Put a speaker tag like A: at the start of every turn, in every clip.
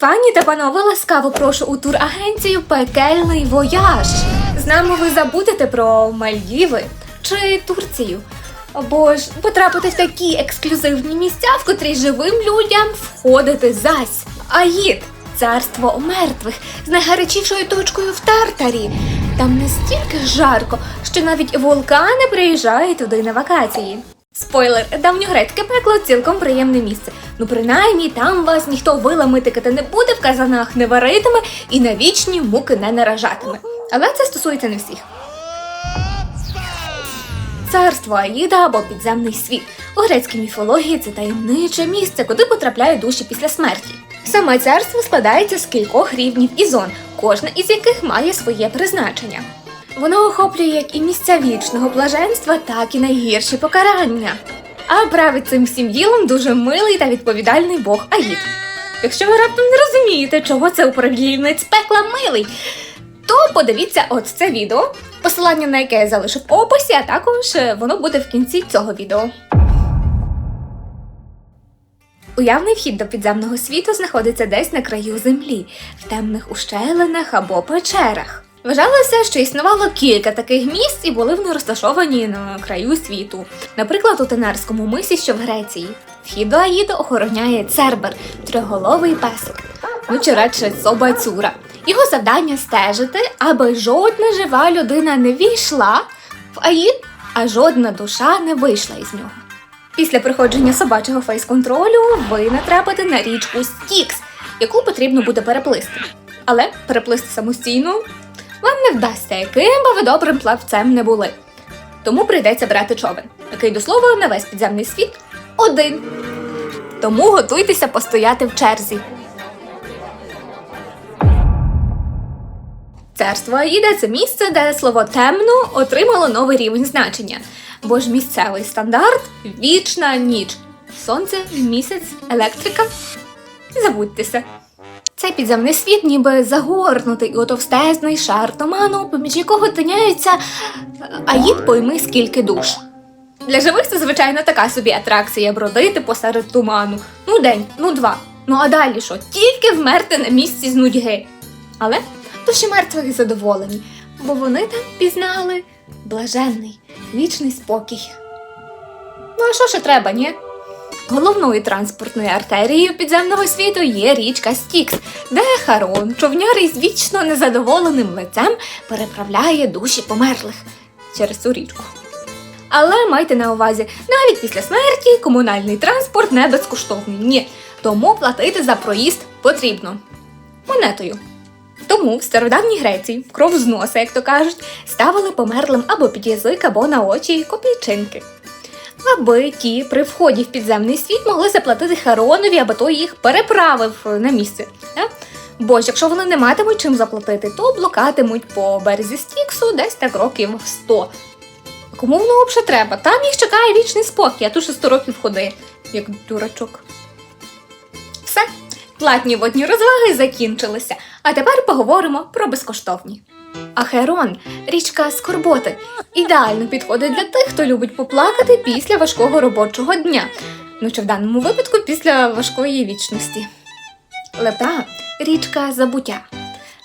A: Пані та панове, ласкаво прошу у турагенцію Пекельний вояж. З нами ви забудете про Мальдіви чи Турцію. Або ж потрапити в такі ексклюзивні місця, в котрі живим людям входити зась. Аїд царство мертвих з найгарячішою точкою в Тартарі. Там настільки жарко, що навіть вулкани приїжджають туди на вакації. Спойлер, давньогрецьке пекло цілком приємне місце. Ну, принаймні, там вас ніхто вилами тикати не буде, в казанах не варитиме і на вічні муки не наражатиме. Але це стосується не всіх. Царство Аїда або підземний світ. У грецькій міфології це таємниче місце, куди потрапляють душі після смерті. Саме царство складається з кількох рівнів і зон, кожна із яких має своє призначення. Воно охоплює як і місця вічного блаженства, так і найгірші покарання. А править цим всім ділом дуже милий та відповідальний бог Аїд. Якщо ви раптом не розумієте, чого це управлінець пекла милий, то подивіться от це відео, посилання на яке я залишу в описі, а також е, воно буде в кінці цього відео. Уявний вхід до підземного світу знаходиться десь на краю землі, в темних ущелинах або печерах. Вважалося, що існувало кілька таких місць і були вони розташовані на краю світу. Наприклад, у Тенерському мисі, що в Греції. Вхід до Аїду охороняє Цербер, трьохголовий песик, ну чи радше собацюра. Його завдання стежити, аби жодна жива людина не війшла в Аїд, а жодна душа не вийшла із нього. Після проходження собачого фейс-контролю ви натрапите на річку Стікс, яку потрібно буде переплисти. Але переплисти самостійно вам не вдасться, яким би ви добрим плавцем не були. Тому прийдеться брати човен, який до слова на весь підземний світ один. Тому готуйтеся постояти в черзі. Царство Аїда це місце, де слово темно отримало новий рівень значення, бо ж місцевий стандарт вічна ніч. Сонце, місяць, електрика. Забудьтеся. Цей підземний світ ніби загорнутий у товстезний шар туману, поміж якого тиняються аїд пойми скільки душ. Для живих це, звичайно, така собі атракція бродити посеред туману. Ну день, ну два. Ну а далі що? Тільки вмерти на місці з нудьги. Але душі мертвих задоволені, бо вони там пізнали блаженний, вічний спокій. Ну а що ще треба, ні? Головною транспортною артерією підземного світу є річка Стікс, де Харон, човняр із вічно незадоволеним лицем, переправляє душі померлих через цю річку. Але майте на увазі, навіть після смерті комунальний транспорт не безкоштовний. Ні. Тому платити за проїзд потрібно монетою. Тому в стародавній Греції кров з носа, як то кажуть, ставили померлим або під язик, або на очі копійчинки. Аби ті при вході в підземний світ могли заплатити Харонові, аби той їх переправив на місце. Да? Бо ж якщо вони не матимуть чим заплатити, то блукатимуть по березі Стіксу десь так років 100. Кому воно взагалі треба? Там їх чекає вічний спокій, а тут ще 100 років ходи, як дурачок. Все, платні водні розваги закінчилися, а тепер поговоримо про безкоштовні. Ахерон річка Скорботи, ідеально підходить для тих, хто любить поплакати після важкого робочого дня, ну чи в даному випадку після важкої вічності. Лепра річка забуття.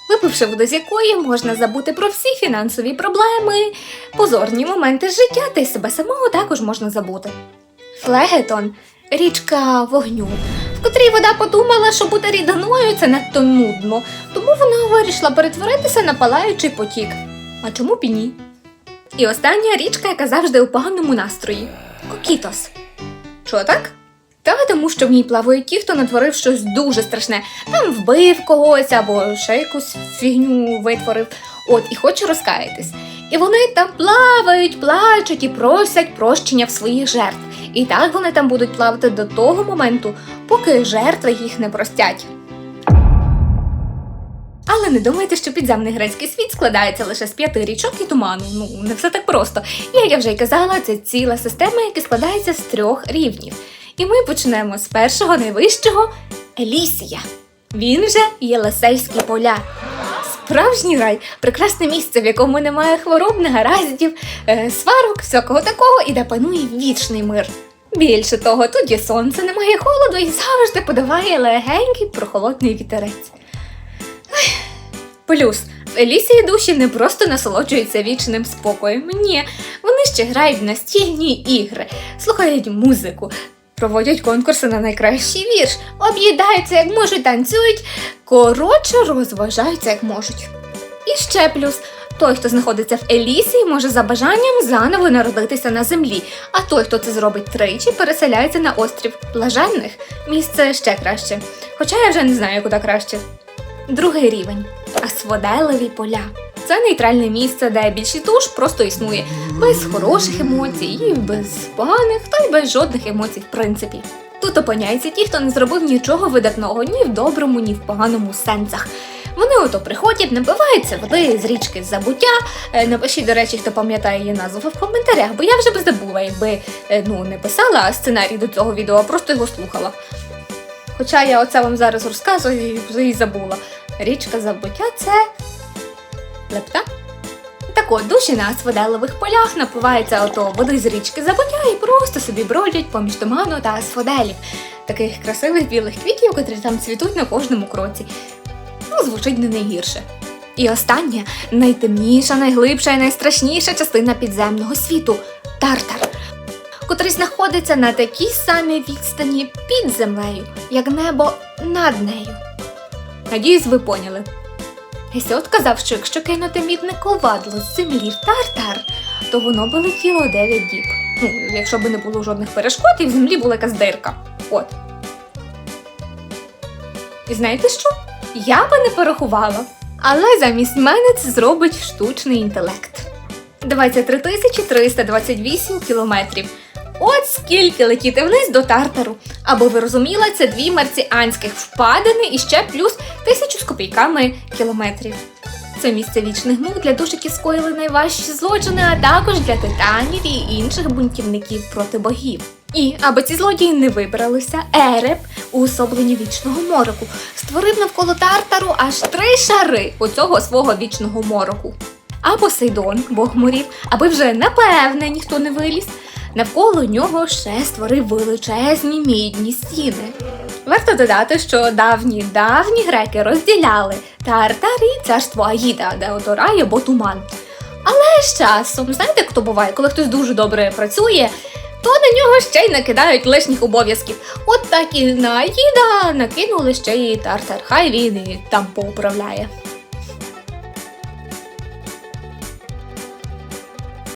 A: Випивши воду з якої можна забути про всі фінансові проблеми, позорні моменти життя, та й себе самого також можна забути. Флегетон річка вогню, котрій вода подумала, що бути рідиною це надто нудно, тому вона вирішила перетворитися на палаючий потік. А чому б і ні? І остання річка, яка завжди у поганому настрої Кокітос. Що так? Та тому, що в ній плавають ті, хто натворив щось дуже страшне, там вбив когось або ще якусь фігню витворив. От і хоче розкаятись. І вони там плавають, плачуть і просять прощення в своїх жертв. І так вони там будуть плавати до того моменту, поки жертви їх не простять. Але не думайте, що підземний грецький світ складається лише з п'яти річок і туману. Ну, не все так просто. Як я вже й казала, це ціла система, яка складається з трьох рівнів. І ми почнемо з першого найвищого Елісія. Він же Єлисейські поля. Справжній рай прекрасне місце, в якому немає хвороб, негараздів, е, сварок, всякого такого, і де панує вічний мир. Більше того, тут є сонце, немає холоду і завжди подаває легенький прохолодний вітерець. Плюс в Елісії душі не просто насолоджуються вічним спокоєм. Ні, вони ще грають в настільні ігри, слухають музику, проводять конкурси на найкращий вірш, об'їдаються як можуть, танцюють, коротше, розважаються як можуть. І ще плюс. Той, хто знаходиться в Елісії, може за бажанням заново народитися на землі, а той, хто це зробить тричі, переселяється на острів блаженних. Місце ще краще. Хоча я вже не знаю, куди краще. Другий рівень Асфоделеві поля. Це нейтральне місце, де більшість душ просто існує без хороших емоцій, і без поганих, та й без жодних емоцій, в принципі. Тут опиняються ті, хто не зробив нічого видатного ні в доброму, ні в поганому сенсах. Вони ото приходять, напиваються води з річки забуття. Е, Напишіть, до речі, хто пам'ятає її назву в коментарях, бо я вже б забула, якби е, ну, не писала сценарій до цього відео, а просто його слухала. Хоча я оце вам зараз розказую і забула. Річка забуття це лепта. Так от, душі на асфоделових полях напиваються ото води з річки забуття і просто собі бродять поміж туману та асфоделів, таких красивих білих квітів, котрі там цвітуть на кожному кроці. Ну, звучить не найгірше. І остання, найтемніша, найглибша і найстрашніша частина підземного світу Тартар, котрий знаходиться на такій самій відстані під землею, як небо над нею. Надіюсь, ви поняли. Гесіот казав, що якщо кинути мідне ковадло з землі в тартар, то воно би летіло 9 діб. Ну, якщо б не було жодних перешкод, і в землі була якась дирка. От. І знаєте що? Я би не порахувала. Але замість мене це зробить штучний інтелект. 23 328 кілометрів. От скільки летіти вниз до Тартару. Аби ви розуміли, це дві марціанських впадини і ще плюс тисячу з копійками кілометрів. Це місце вічних мук для душ, які скоїли найважчі злочини, а також для титанів і інших бунтівників проти богів. І аби ці злодії не вибралися, Ереб у особленні вічного мороку створив навколо Тартару аж три шари оцього свого вічного мороку. А Посейдон, бог морів, аби вже напевне ніхто не виліз, навколо нього ще створив величезні мідні стіни. Варто додати, що давні давні греки розділяли Тартар і царство Аїда, де ото рай або туман. Але з часом, знаєте, хто буває, коли хтось дуже добре працює, то на нього ще й накидають лишніх обов'язків. От так і на Аїда накинули ще й Тартар. Хай він і там поуправляє.